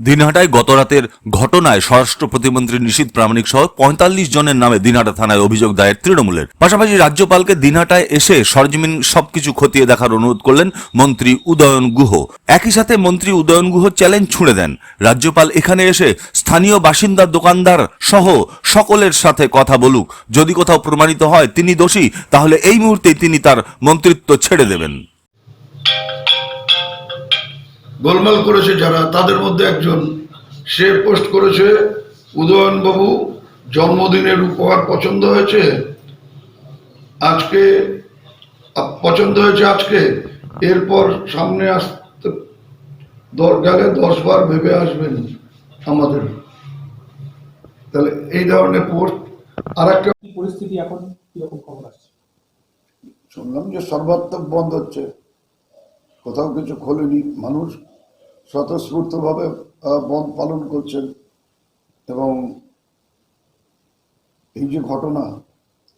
দিনহাটায় গতরাতের ঘটনায় স্বরাষ্ট্র প্রতিমন্ত্রী নিশীত প্রামাণিক সহ পঁয়তাল্লিশ জনের নামে দিনহাটা থানায় অভিযোগ দায়ের তৃণমূলের। পাশাপাশি রাজ্যপালকে দিনহাটায় এসে সরজমিন সবকিছু খতিয়ে দেখার অনুরোধ করলেন মন্ত্রী উদয়ন গুহ। একই সাথে মন্ত্রী উদয়ন গুহ চ্যালেঞ্জ ছুঁড়ে দেন। রাজ্যপাল এখানে এসে স্থানীয় বাসিন্দা দোকানদার সহ সকলের সাথে কথা বলুক। যদি কোথাও প্রমাণিত হয় তিনি দোষী, তাহলে এই মুহূর্তেই তিনি তার মন্ত্রিত্ব ছেড়ে দেবেন। গোলমাল করেছে যারা তাদের মধ্যে একজন সে পোস্ট করেছে উদয়নবাবু জন্মদিনের উপহার পছন্দ হয়েছে আজকে পছন্দ হয়েছে আজকে এরপর সামনে আসতে গেলে দশ বার ভেবে আসবেন আমাদের। তাহলে এই ধরনের পোস্ট আর একটা পরিস্থিতি এখন কীরকম খবর আসছে? শুনলাম যে সর্বাত্মক বন্ধ হচ্ছে। কোথাও কিছু খোলেনি মানুষ। স্বতঃস্ফূর্তভাবে বন্ধ পালন করছেন এবং এই যে ঘটনা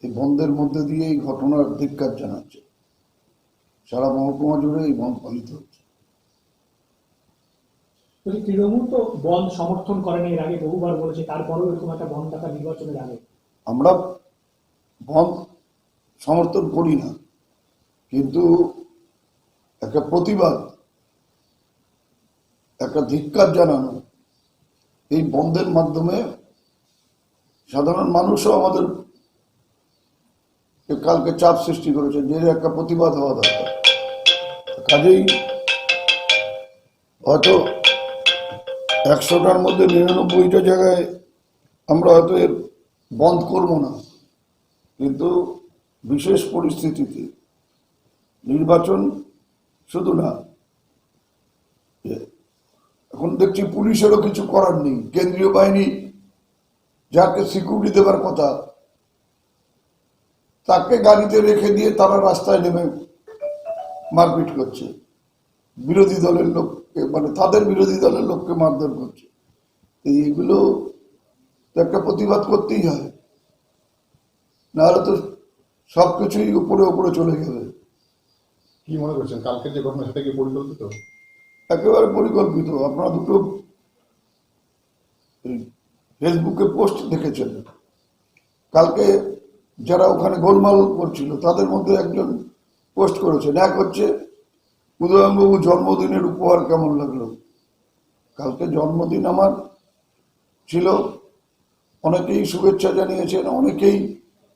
এই বন্ধের মধ্যে দিয়ে এই ঘটনার ধিক্কার জানাচ্ছে। সারা মহকুমা জুড়ে এই বন্ধ পালিত হচ্ছে। তৃণমূল তো বন্ধ সমর্থন করেনি এর আগে বহুবার বলেছে তারপরেও এরকম একটা বন্ধ থাকা নির্বাচনের আগে। আমরা বন্ধ সমর্থন করি না কিন্তু একটা প্রতিবাদ একটা ধিক্কার জানানো। এই বন্ধের মাধ্যমে সাধারণ মানুষও আমাদের কালকে চাপ সৃষ্টি করেছে, যে একটা প্রতিবাদ হওয়া দরকার। কাজেই হয়তো একশোটার মধ্যে নিরানব্বইটা জায়গায় আমরা হয়তো এর বন্ধ করব না। কিন্তু বিশেষ পরিস্থিতিতে নির্বাচন শুধু না এখন দেখছি পুলিশেরও কিছু করার নেই। কেন্দ্রীয় বাহিনী যাকে সিকিউরিটি দেবার কথা, তাকে গাড়িতে রেখে দিয়ে তারা রাস্তায় নেমে মারপিট করছে। বিরোধী দলের লোককে মানে তাদের বিরোধী দলের লোককে মারধর করছে। এইগুলো একটা প্রতিবাদ করতেই হয়। নাহলে তো সব কিছুই উপরে উপরে চলে যাবে। কি মনে করছেন? কালকের যে ঘটনা সেটা কি পরিকল্পিত? একেবারে পরিকল্পিত। আপনারা দুটো ফেসবুকে পোস্ট দেখেছেন। কালকে যারা ওখানে গোলমাল করছিল, তাদের মধ্যে একজন পোস্ট করেছেন। এক হচ্ছে উদয়নবাবু জন্মদিনের উপহার কেমন লাগল? কালকে জন্মদিন আমার ছিল। অনেকেই শুভেচ্ছা জানিয়েছেন, অনেকেই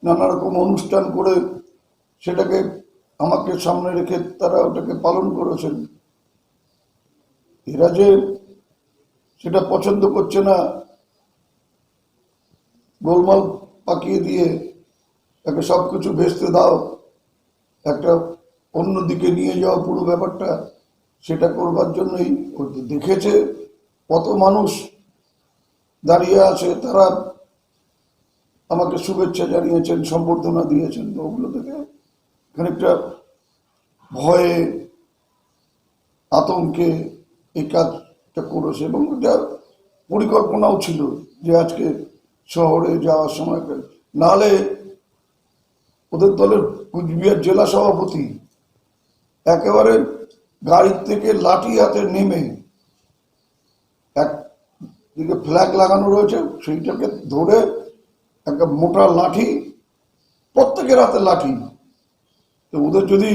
নানা রকম অনুষ্ঠান করে সেটাকে আমাকে সামনে রেখে তারা ওটাকে পালন করেছেন। এরা যে সেটা পছন্দ করছে না, গোলমাল পাকিয়ে দিয়ে তাকে সব কিছু ভেস্তে দাও, একটা অন্য দিকে নিয়ে যাওয়া পুরো ব্যাপারটা, সেটা করবার জন্যই দেখেছে কত মানুষ দাঁড়িয়ে আছে, তারা আমাকে শুভেচ্ছা জানিয়েছেন, সম্বর্ধনা দিয়েছেন, তো ওগুলো থেকে খানিকটা ভয়ে, আতঙ্কে এই কাজটা করেছে এবং এটা পরিকল্পনাও ছিল যে আজকে শহরে যাওয়ার সময় নাহলে ওদের দলের কুচবিহার জেলা সভাপতি একেবারে গাড়ির থেকে লাঠি হাতে নেমে এক দিকে ফ্ল্যাগ লাগানো রয়েছে, সেইটাকে ধরে একটা মোটা লাঠি, প্রত্যেকের হাতে লাঠি। তো ওদের যদি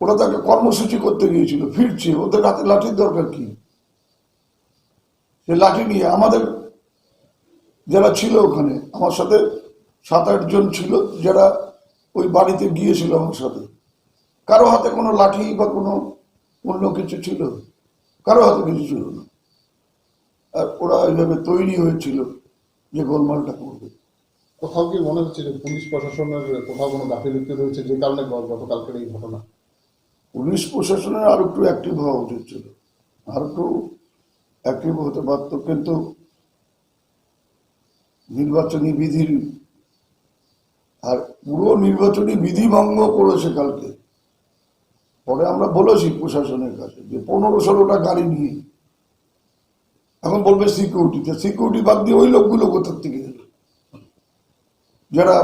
ওরা তাকে কর্মসূচি করতে গিয়েছিল, ফিরছে। ওদের হাতে লাঠির দরকার কি? সে লাঠি নিয়ে আমাদের যারা ছিল ওখানে, আমার সাথে সাত আট জন ছিল যারা ওই বাড়িতে গিয়েছিল আমার সাথে। কারও হাতে কোনো লাঠি বা কোনো অন্য কিছু ছিল? কারও হাতে কিছু ছিল না। আর ওরা এইভাবে তৈরি হয়েছিল যে গোলমালটা করবে। কোথাও কি মনে হচ্ছে যে পুলিশ প্রশাসনের কোথাও কোনো গাফিলতি রয়েছে যে কারণে গতকালকের এই ঘটনা? পুলিশ প্রশাসনের আরও একটু অ্যাক্টিভ হওয়া উচিত ছিল। আর একটু অ্যাক্টিভ হতে পারত, কিন্তু নির্বাচনী বিধির আর পুরো নির্বাচনী বিধি ভঙ্গ করেছে কালকে। পরে আমরা বলেছি প্রশাসনের কাছে যে পনেরো ষোলোটা গাড়ি নিয়ে। এখন বলবে সিকিউরিটিতে সিকিউরিটি বাদ দিয়ে ওই লোকগুলো কোথার থেকে এলো? যারা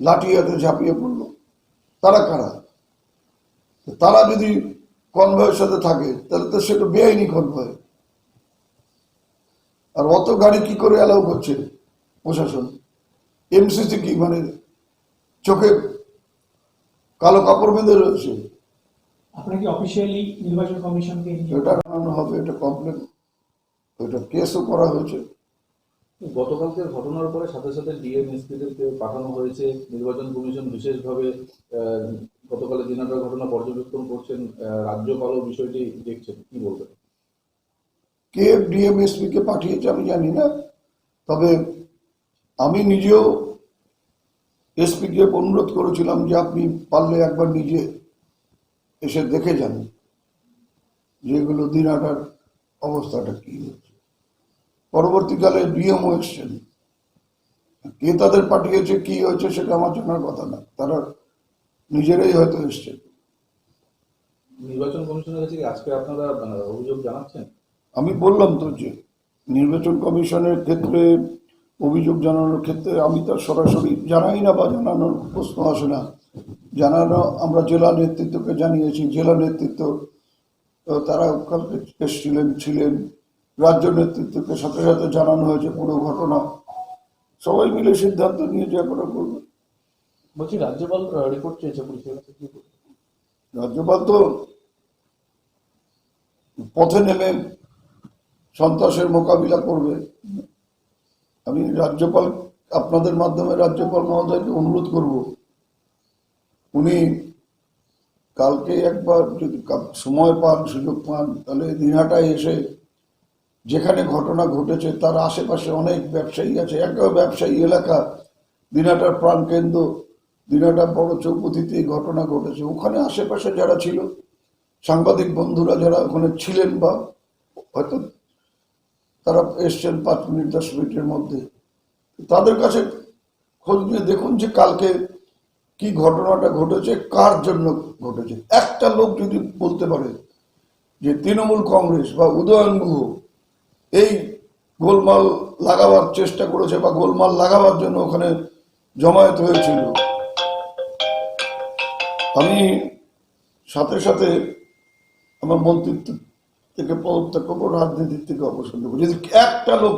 লাঠি হাতে ঝাঁপিয়ে পড়ল, তারা কারা? তারা যদি কনভয়ের সাথে থাকে তাহলে তো সেটা বেআইনি কনভয়। আর অত গাড়ি কি করে অ্যালাউ করছে প্রশাসন? এমসিসি কি মানে চোখে কালো কাপড় বেঁধে রয়েছে? আপনার কি অফিসিয়ালি নির্বাচন কমিশনকে নিয়ে এটা জানানো হবে এটা কমপ্লেন এটা কেসও করা হয়েছে। গতকালকের ঘটনার পরে সাথে সাথে ডিএমএসপিদেরকে পাঠানো হয়েছে। নির্বাচন কমিশন বিশেষভাবে আহ, গতকালের দিনাটার ঘটনা পর্যবেক্ষণ করছেন আহ, রাজ্যপালও বিষয়টি দেখছেন। কি বলবেন? কে ডিএমএসপি কে পাঠিয়েছে আমি জানি না তবে আমি নিজেও এসপি কে অনুরোধ করেছিলাম যে আপনি পারলে একবার নিজে এসে দেখে যান যে এগুলো দিনাটার অবস্থাটা কি হচ্ছে। পরবর্তীকালে ডিএমও এসছেন। কে তাদের পাঠিয়েছে কি হয়েছে সেটা আমার জানার কথা না। তারা নিজেরাই হয়তো এসছে নির্বাচন কমিশনের কাছে আজকে আপনারা অভিযোগ জানাচ্ছেন? আমি বললাম তো যে নির্বাচন কমিশনের ক্ষেত্রে অভিযোগ জানানোর ক্ষেত্রে আমি তার সরাসরি জানাই না বা জানানোর প্রশ্ন আসে না। জানানো আমরা জেলা নেতৃত্বকে জানিয়েছি জেলা নেতৃত্ব তারা কালকে এসেছিলেন ছিলেন। রাজ্য নেতৃত্বকে সাথে সাথে জানানো হয়েছে পুরো ঘটনা। সবাই মিলে সিদ্ধান্ত নিয়ে যা করা করবে। বলছি, রাজ্যপাল রিপোর্ট চেয়েছে পুলিশের কাছে, কি রাজ্যপাল তো পথে নেমে সন্ত্রাসের মোকাবিলা করবে। আমি রাজ্যপাল, আপনাদের মাধ্যমে রাজ্যপাল মহোদয়কে অনুরোধ করব, উনি কালকে একবার যদি সময় পান, সুযোগ পান, তাহলে দিনহাটায় এসে যেখানে ঘটনা ঘটেছে, তার আশেপাশে অনেক ব্যবসায়ী আছে একটা ব্যবসায়ী এলাকা, দিনাটার প্রাণকেন্দ্র দিনাটা বড় চৌপতিতে এই ঘটনা ঘটেছে। ওখানে আশেপাশে যারা ছিল, সাংবাদিক বন্ধুরা যারা ওখানে ছিলেন বা হয়তো তারা এসছেন পাঁচ মিনিট, দশ মিনিটের মধ্যে, তাদের কাছে খোঁজ নিয়ে দেখুন যে কালকে কি ঘটনাটা ঘটেছে, কার জন্য ঘটেছে। একটা লোক যদি বলতে পারে যে তৃণমূল কংগ্রেস বা উদয়ন গুহ এই গোলমাল লাগাবার চেষ্টা করেছে বা গোলমাল লাগাবার জন্য ওখানে জমায়েত হয়েছিল আমি সাথে সাথে আমার মন্ত্রিত্ব থেকে পদত্যাগ করব, রাজনীতির থেকে অবসর নেব। যদি একটা লোক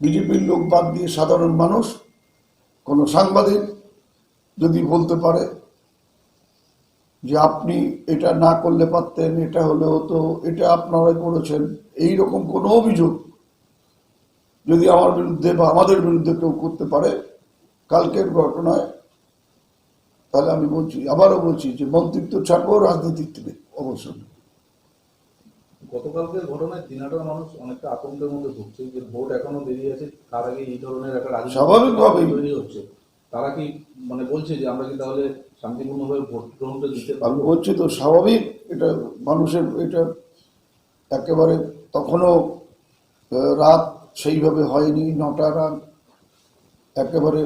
বিজেপির লোক বাদ দিয়ে সাধারণ মানুষ, কোনো সাংবাদিক যদি বলতে পারে যে আপনি এটা না করলে পারতেন, এটা হলে হতো, এটা আপনারাই করেছেন এই রকম কোনো অভিযোগ যদি আমার বিরুদ্ধে বা আমাদের বিরুদ্ধে কেউ করতে পারে, কালকের ঘটনায় তাহলে আমি বলছি আবারও বলছি যে মন্ত্রিত্ব ছাড়বো রাজনীতির থেকে অবসর নেব। গতকালকের ঘটনায় দিনাটার মানুষ অনেকটা আতঙ্কের মধ্যে ভুগছে যে ভোট এখনও দেরি আছে তার আগে এই ধরনের একটা রাজনীতি স্বাভাবিকভাবেই। তৈরি হচ্ছে তারা কি মানে বলছে যে আমরা কি তাহলে শান্তিপূর্ণভাবে ভোট গ্রহণটা দিতে পারব বলছি তো স্বাভাবিক এটা মানুষের এটা একেবারে তখনও রাত সেইভাবে হয়নি নটা রাত একেবারে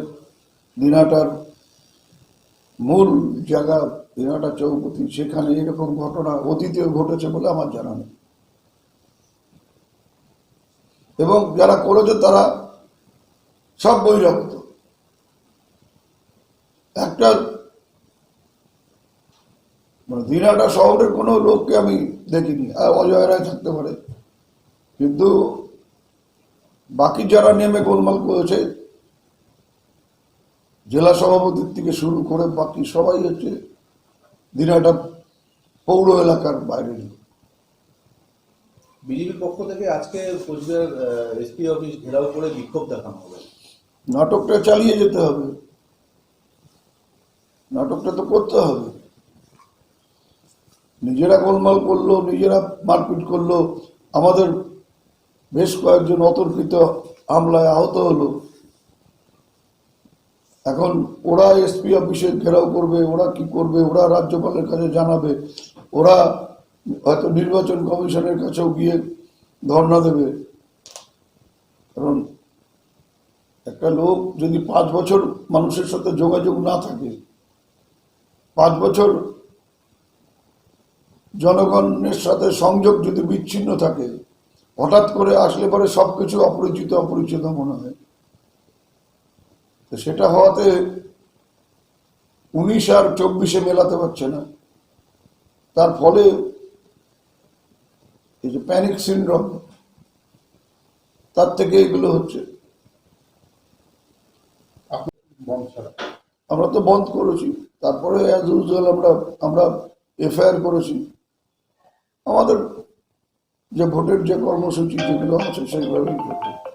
দিনাটার মূল জায়গা দিনাটা চৌপতি সেখানে এরকম ঘটনা অতীতেও ঘটেছে বলে আমার জানা নেই। এবং যারা করেছে তারা সব বৈরক্ত একটা মানে দিনাটা শহরের কোনো লোককে আমি দেখিনি, আর অজয় রায় থাকতে পারে। কিন্তু বাকি যারা নেমে গোলমাল করেছে জেলা সভাপতির থেকে শুরু করে বাকি সবাই হচ্ছে দিনাটা পৌর এলাকার বাইরে। বিজেপির পক্ষ থেকে আজকে কোচবিহার এসপি অফিস ঘেরাও করে বিক্ষোভ দেখানো হবে। নাটকটা চালিয়ে যেতে হবে। নাটকটা তো করতে হবে। নিজেরা গোলমাল করল নিজেরা মারপিট করল। আমাদের বেশ কয়েকজন অতর্কিত হামলায় আহত হলো। এখন ওরা এসপি অফিসে ঘেরাও করবে, ওরা কি করবে, ওরা রাজ্যপালের কাছে জানাবে, ওরা হয়তো নির্বাচন কমিশনের কাছেও গিয়ে ধর্ণা দেবে। কারণ একটা লোক যদি পাঁচ বছর মানুষের সাথে যোগাযোগ না থাকে, পাঁচ বছর জনগণের সাথে সংযোগ যদি বিচ্ছিন্ন থাকে, হঠাৎ করে আসলে পরে সবকিছু অপরিচিত অপরিচিত মনে হয়। তো সেটা হওয়াতে উনিশ আর চব্বিশে মেলাতে পারছে না। তার ফলে এই যে প্যানিক সিন্ড্রোম তার থেকে এগুলো হচ্ছে। আমরা তো বন্ধ করেছি। তারপরে অ্যাজ ইউজুয়াল আমরা আমরা এফআইআর করেছি। আমাদের যে ভোটের যে কর্মসূচি যেগুলো আছে সেইভাবেই করতে